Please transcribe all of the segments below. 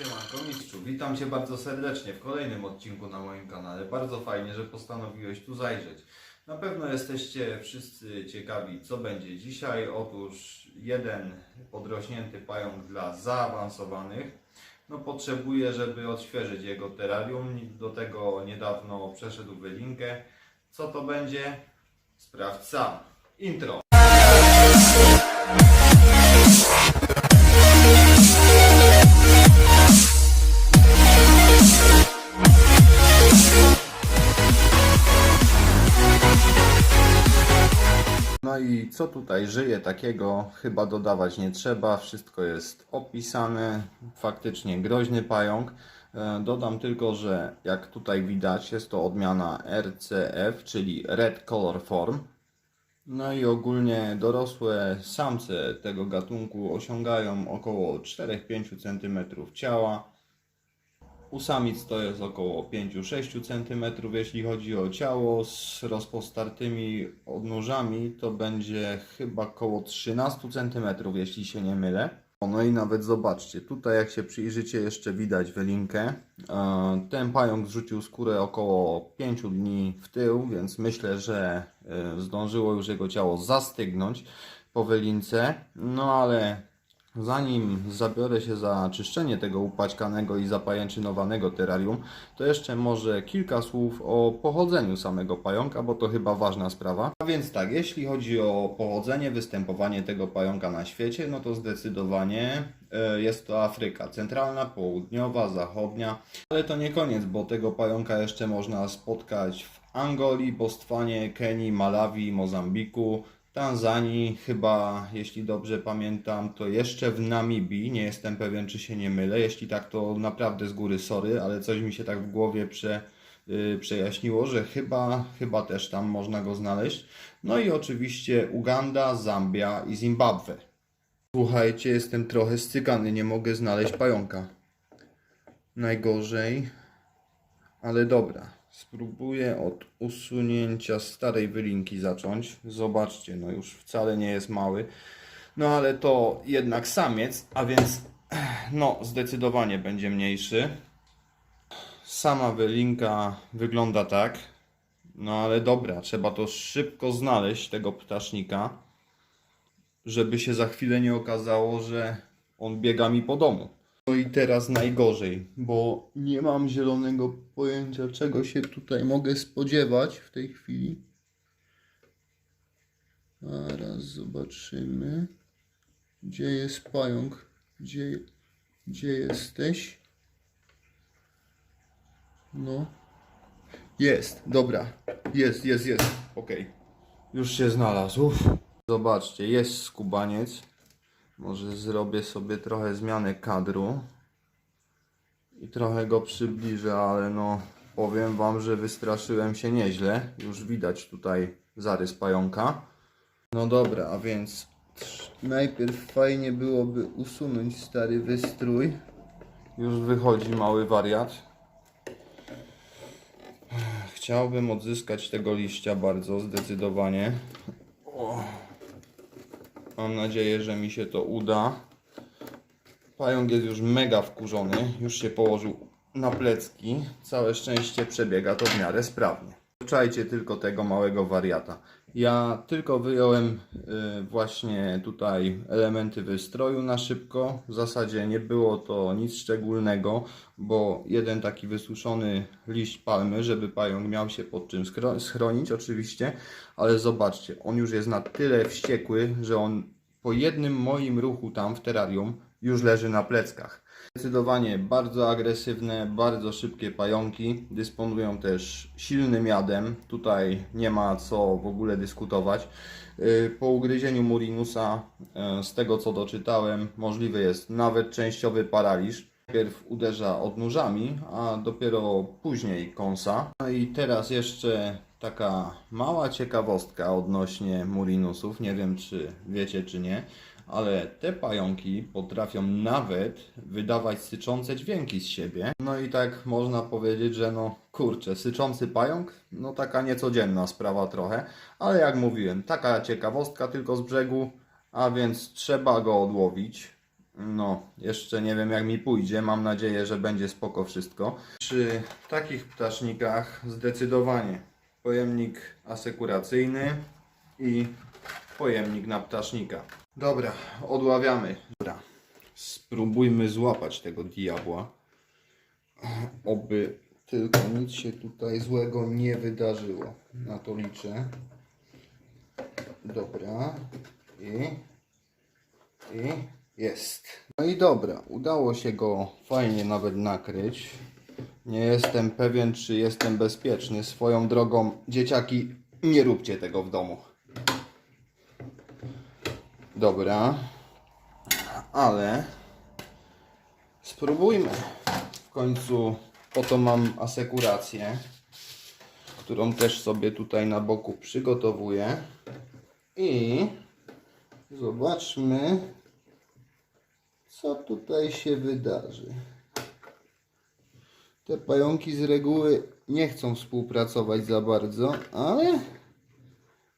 Siemanko mistrzu, witam Cię bardzo serdecznie w kolejnym odcinku na moim kanale. Bardzo fajnie, że postanowiłeś tu zajrzeć. Na pewno jesteście wszyscy ciekawi, co będzie dzisiaj. Otóż jeden podrośnięty pająk dla zaawansowanych. No potrzebuje, żeby odświeżyć jego terrarium. Do tego niedawno przeszedł wylinkę. Co to będzie? Sprawdź sam. Intro. No i co tutaj żyje takiego, chyba dodawać nie trzeba, wszystko jest opisane, faktycznie groźny pająk. E, Dodam tylko, że jak tutaj widać jest to odmiana RCF, czyli Red Color Form. No i ogólnie dorosłe samce tego gatunku osiągają około 4-5 cm ciała. U samic to jest około 5-6 cm. Jeśli chodzi o ciało z rozpostartymi odnóżami, to będzie chyba około 13 cm, jeśli się nie mylę. No i nawet zobaczcie, tutaj jak się przyjrzycie, jeszcze widać wylinkę. E, Ten pająk zrzucił skórę około 5 dni w tył, więc myślę, że e, zdążyło już jego ciało zastygnąć po wylince. No ale Zanim zabiorę się za czyszczenie tego upaćkanego i zapajęczynowanego terrarium, to jeszcze może kilka słów o pochodzeniu samego pająka, bo to chyba ważna sprawa. A więc tak, jeśli chodzi o pochodzenie, występowanie tego pająka na świecie, no to zdecydowanie e, jest to Afryka centralna, południowa, zachodnia, ale to nie koniec, bo tego pająka jeszcze można spotkać w Angolii, Bostwanie, Kenii, Malawi, Mozambiku, Tanzanii, chyba jeśli dobrze pamiętam, to jeszcze w Namibii. Nie jestem pewien, czy się nie mylę. Jeśli tak, to naprawdę z góry sorry, ale coś mi się tak w głowie prze, yy, przejaśniło, że chyba, chyba też tam można go znaleźć. No i oczywiście Uganda, Zambia i Zimbabwe. Słuchajcie, jestem trochę stykany, nie mogę znaleźć pająka. Najgorzej, ale dobra. Spróbuję od usunięcia starej wylinki zacząć. Zobaczcie, no już wcale nie jest mały. No ale to jednak samiec, a więc no zdecydowanie będzie mniejszy. Sama wylinka wygląda tak. No ale dobra, trzeba to szybko znaleźć, tego ptasznika, żeby się za chwilę nie okazało, że on biega mi po domu. No i teraz najgorzej, bo nie mam zielonego pojęcia, czego się tutaj mogę spodziewać w tej chwili. Zaraz zobaczymy. Gdzie jest pająk? Gdzie, gdzie jesteś? No. Jest, dobra. Jest, jest, jest. Okej. Już się znalazł. Zobaczcie, jest skubaniec. Może zrobię sobie trochę zmianę kadru i trochę go przybliżę, ale no powiem wam, że wystraszyłem się nieźle. Już widać tutaj zarys pająka. No dobra, a więc najpierw fajnie byłoby usunąć stary wystrój. Już wychodzi mały wariat. Chciałbym odzyskać tego liścia bardzo zdecydowanie. Mam nadzieję, że mi się to uda. Pająk jest już mega wkurzony. Już się położył na plecki. Całe szczęście przebiega to w miarę sprawnie. Czajcie tylko tego małego wariata. Ja tylko wyjąłem y, właśnie tutaj elementy wystroju na szybko. W zasadzie nie było to nic szczególnego, bo jeden taki wysuszony liść palmy, żeby pająk miał się pod czym schro- schronić oczywiście, ale zobaczcie, on już jest na tyle wściekły, że on po jednym moim ruchu tam w terrarium już leży na pleckach. Zdecydowanie bardzo agresywne, bardzo szybkie pająki. Dysponują też silnym jadem. Tutaj nie ma co w ogóle dyskutować. Yy, Po ugryzieniu Murinusa, yy, z tego co doczytałem, możliwy jest nawet częściowy paraliż. Najpierw uderza odnóżami, a dopiero później kąsa. No i teraz jeszcze taka mała ciekawostka odnośnie Murinusów. Nie wiem, czy wiecie, czy nie, ale te pająki potrafią nawet wydawać syczące dźwięki z siebie. No i tak można powiedzieć, że no kurczę, syczący pająk, no taka niecodzienna sprawa trochę, ale jak mówiłem, taka ciekawostka tylko z brzegu, a więc trzeba go odłowić. No, jeszcze nie wiem jak mi pójdzie. Mam nadzieję, że będzie spoko wszystko. Przy takich ptasznikach zdecydowanie pojemnik asekuracyjny i pojemnik na ptasznika. Dobra, odławiamy. Dobra, spróbujmy złapać tego diabła. Oby tylko nic się tutaj złego nie wydarzyło. Na to liczę. Dobra. I i jest. No i dobra, udało się go fajnie nawet nakryć. Nie jestem pewien, czy jestem bezpieczny. Swoją drogą, dzieciaki, nie róbcie tego w domu. Dobra, ale spróbujmy. W końcu po to mam asekurację, którą też sobie tutaj na boku przygotowuję. I Zobaczmy, co tutaj się wydarzy. Te pająki z reguły nie chcą współpracować za bardzo, ale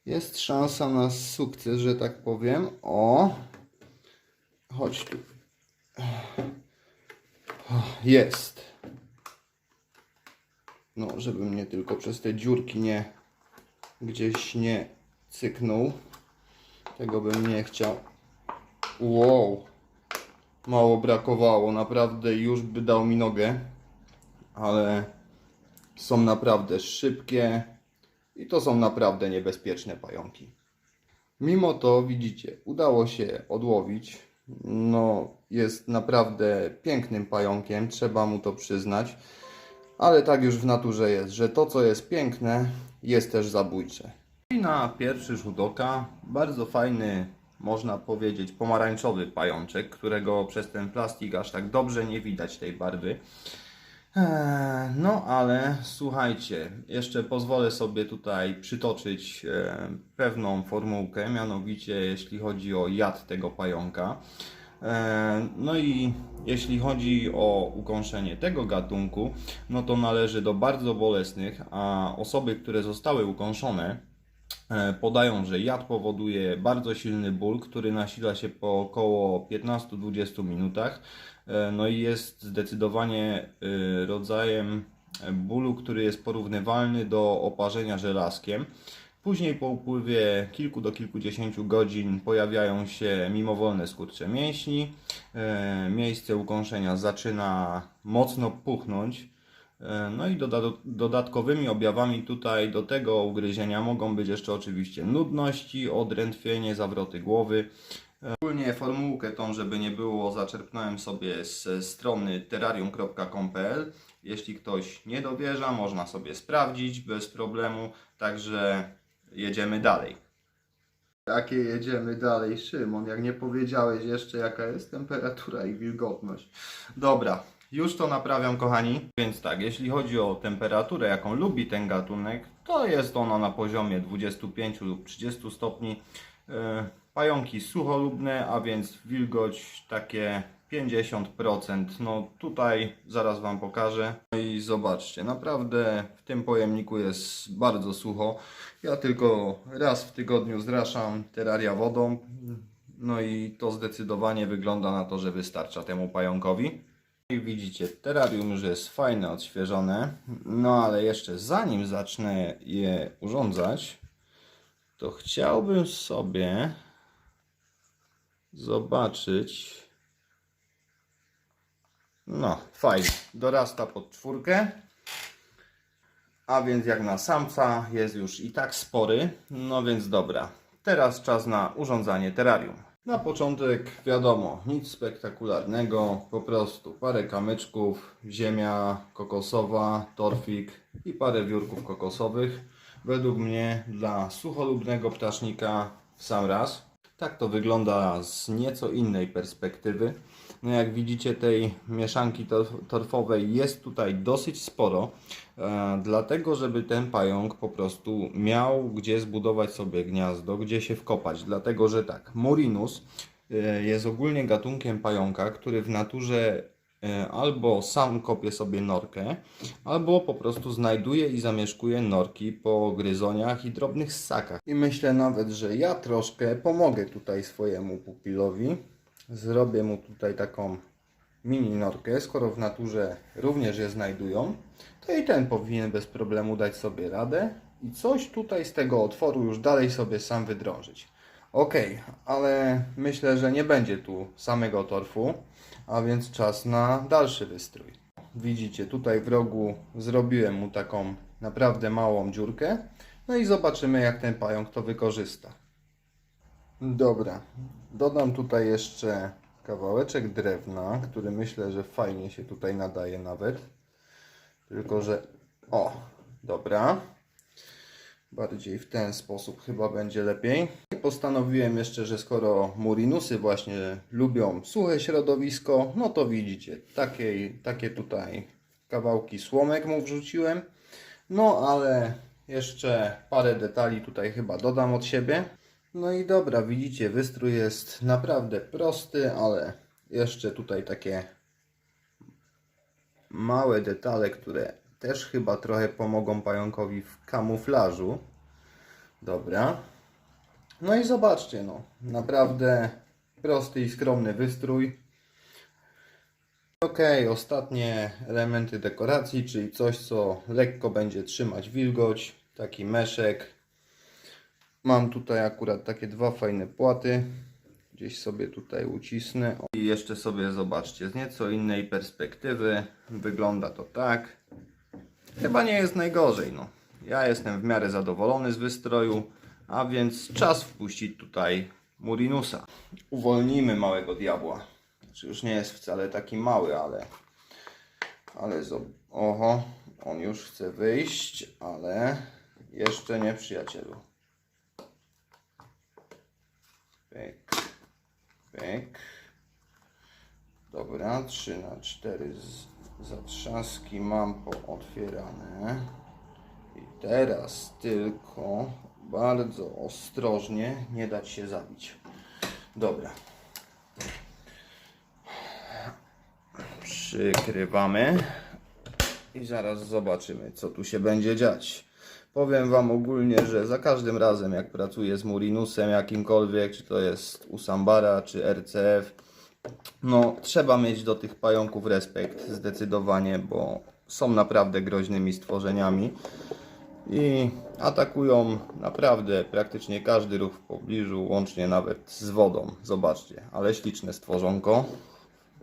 jest szansa na sukces, że tak powiem. O, chodź tu. Jest. No, żeby mnie tylko przez te dziurki nie gdzieś nie cyknął. Tego bym nie chciał. Wow. Mało brakowało. Naprawdę już by dał mi nogę. Ale są naprawdę szybkie. I to są naprawdę niebezpieczne pająki. Mimo to widzicie, udało się odłowić. No, jest naprawdę pięknym pająkiem, trzeba mu to przyznać. Ale tak już w naturze jest, że to co jest piękne, jest też zabójcze. I na pierwszy rzut oka bardzo fajny, można powiedzieć, pomarańczowy pajączek, którego przez ten plastik aż tak dobrze nie widać tej barwy. Eee, No ale słuchajcie, jeszcze pozwolę sobie tutaj przytoczyć e, pewną formułkę, mianowicie jeśli chodzi o jad tego pająka. E, No i jeśli chodzi o ukąszenie tego gatunku, no to należy do bardzo bolesnych, a osoby, które zostały ukąszone, Podają, że jad powoduje bardzo silny ból, który nasila się po około 15-20 minutach. E, No i jest zdecydowanie e, rodzajem bólu, który jest porównywalny do oparzenia żelazkiem. Później po upływie kilku do kilkudziesięciu godzin pojawiają się mimowolne skurcze mięśni. E, Miejsce ukąszenia zaczyna mocno puchnąć. E, No i doda- dodatkowymi objawami tutaj do tego ugryzienia mogą być jeszcze oczywiście nudności, odrętwienie, zawroty głowy. Ogólnie formułkę tą, żeby nie było, zaczerpnąłem sobie z strony terrarium.com.pl. Jeśli ktoś nie dowierza, można sobie sprawdzić bez problemu. Także jedziemy dalej. Jakie jedziemy dalej, Szymon? Jak nie powiedziałeś jeszcze, jaka jest temperatura i wilgotność. Dobra, już to naprawiam, kochani. Więc tak, jeśli chodzi o temperaturę, jaką lubi ten gatunek, to jest ona na poziomie 25 lub 30 stopni. E, Pająki sucholubne, a więc wilgoć takie 50%. No tutaj zaraz Wam pokażę. No i zobaczcie, naprawdę w tym pojemniku jest bardzo sucho. Ja tylko raz w tygodniu zraszam teraria wodą. No i to zdecydowanie wygląda na to, że wystarcza temu pająkowi. I widzicie, terrarium już jest fajne, odświeżone. No ale jeszcze zanim zacznę je urządzać, to chciałbym sobie zobaczyć. No, fajnie. Dorasta pod czwórkę. A więc jak na samca jest już i tak spory. No więc dobra. Teraz czas na urządzanie terrarium. Na początek wiadomo, nic spektakularnego, po prostu parę kamyczków, ziemia kokosowa, torfik i parę wiórków kokosowych. Według mnie dla sucholubnego ptasznika w sam raz. Tak to wygląda z nieco innej perspektywy. No jak widzicie tej mieszanki torf- torfowej jest tutaj dosyć sporo, e, dlatego żeby ten pająk po prostu miał gdzie zbudować sobie gniazdo, gdzie się wkopać. Dlatego, że tak, Murinus e, jest ogólnie gatunkiem pająka, który w naturze albo sam kopie sobie norkę, albo po prostu znajduje i zamieszkuje norki po gryzoniach i drobnych ssakach. I myślę nawet, że ja troszkę pomogę tutaj swojemu pupilowi, zrobię mu tutaj taką mini norkę, skoro w naturze również je znajdują, to i ten powinien bez problemu dać sobie radę i coś tutaj z tego otworu już dalej sobie sam wydrążyć. Ok, ale myślę, że nie będzie tu samego torfu, a więc czas na dalszy wystrój. Widzicie, tutaj w rogu zrobiłem mu taką naprawdę małą dziurkę, no i zobaczymy jak ten pająk to wykorzysta. Dobra, dodam tutaj jeszcze kawałeczek drewna, który myślę, że fajnie się tutaj nadaje nawet. Tylko, że o, dobra. Bardziej w ten sposób chyba będzie lepiej. Postanowiłem jeszcze, że skoro murinusy właśnie lubią suche środowisko, no to widzicie, takie, takie tutaj kawałki słomek mu wrzuciłem. No ale jeszcze parę detali tutaj chyba dodam od siebie. No i dobra, widzicie, wystrój jest naprawdę prosty, ale jeszcze tutaj takie małe detale, które też chyba trochę pomogą pająkowi w kamuflażu. Dobra. No i zobaczcie, no, naprawdę prosty i skromny wystrój. Ok, ostatnie elementy dekoracji, czyli coś, co lekko będzie trzymać wilgoć, taki meszek. Mam tutaj akurat takie dwa fajne płaty. Gdzieś sobie tutaj ucisnę. I jeszcze sobie zobaczcie, z nieco innej perspektywy wygląda to tak. Chyba nie jest najgorzej, no. Ja jestem w miarę zadowolony z wystroju, a więc czas wpuścić tutaj Murinusa. Uwolnijmy małego diabła. Znaczy już nie jest wcale taki mały, ale... Ale zob... Oho, on już chce wyjść, ale jeszcze nie przyjacielu. Pyk, pyk. Dobra, 3 na 4 z, zatrzaski mam pootwierane. I teraz tylko bardzo ostrożnie nie dać się zabić. Dobra. Przykrywamy i zaraz zobaczymy, co tu się będzie dziać. Powiem Wam ogólnie, że za każdym razem, jak pracuję z Murinusem jakimkolwiek, czy to jest Usambara, czy RCF, no trzeba mieć do tych pająków respekt zdecydowanie, bo są naprawdę groźnymi stworzeniami i atakują naprawdę praktycznie każdy ruch w pobliżu, łącznie nawet z wodą. Zobaczcie, ale śliczne stworzonko.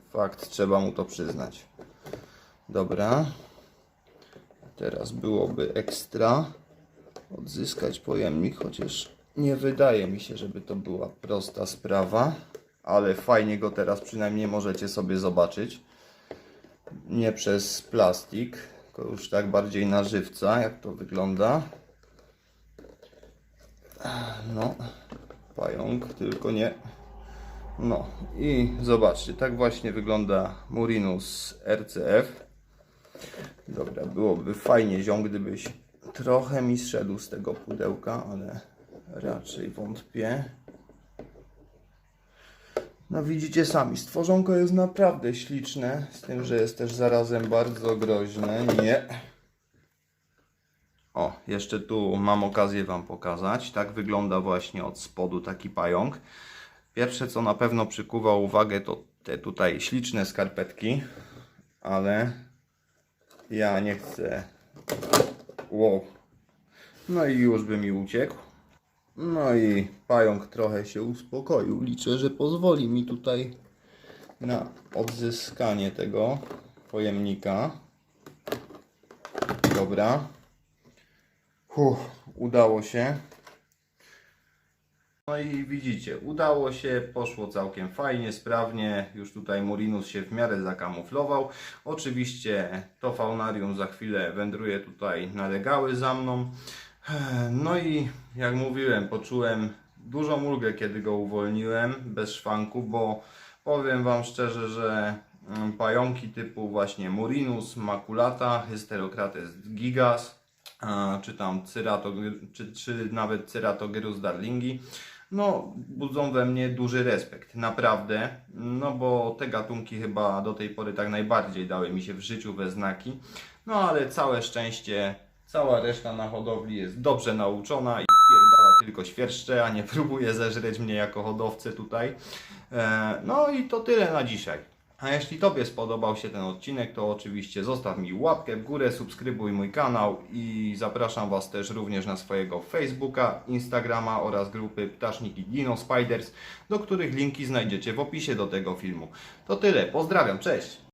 Fakt, trzeba mu to przyznać. Dobra. Teraz byłoby ekstra odzyskać pojemnik, chociaż nie wydaje mi się, żeby to była prosta sprawa, ale fajnie go teraz przynajmniej możecie sobie zobaczyć. Nie przez plastik, tylko już tak bardziej na żywca, jak to wygląda. No, pająk, tylko nie. No i zobaczcie, tak właśnie wygląda Murinus RCF. Dobra, byłoby fajnie ziom, gdybyś trochę mi zszedł z tego pudełka, ale raczej wątpię. No widzicie sami, stworzonko jest naprawdę śliczne, z tym, że jest też zarazem bardzo groźne. Nie. O, jeszcze tu mam okazję Wam pokazać. Tak wygląda właśnie od spodu taki pająk. Pierwsze, co na pewno przykuwa uwagę, to te tutaj śliczne skarpetki, ale ja nie chcę. Wow. No i już by mi uciekł. No i pająk trochę się uspokoił. Liczę, że pozwoli mi tutaj na odzyskanie tego pojemnika. Dobra. Udało się. No i widzicie, udało się, poszło całkiem fajnie, sprawnie. Już tutaj Murinus się w miarę zakamuflował. Oczywiście to faunarium za chwilę wędruje tutaj na regały za mną. No i jak mówiłem, poczułem dużą ulgę, kiedy go uwolniłem bez szwanku, bo powiem Wam szczerze, że mm, pająki typu właśnie Murinus, Maculata, Hysterocrates gigas, czy tam Cyrato, czy, czy nawet Ceratogerus darlingi, no budzą we mnie duży respekt, naprawdę, no bo te gatunki chyba do tej pory tak najbardziej dały mi się w życiu we znaki, no ale całe szczęście, cała reszta na hodowli jest dobrze nauczona i pierdala tylko świerszczę, a nie próbuje zeżreć mnie jako hodowcę tutaj. E, No i to tyle na dzisiaj. A jeśli Tobie spodobał się ten odcinek, to oczywiście zostaw mi łapkę w górę, subskrybuj mój kanał i zapraszam Was też również na swojego Facebooka, Instagrama oraz grupy Ptaszniki Dino Spiders, do których linki znajdziecie w opisie do tego filmu. To tyle, pozdrawiam, cześć!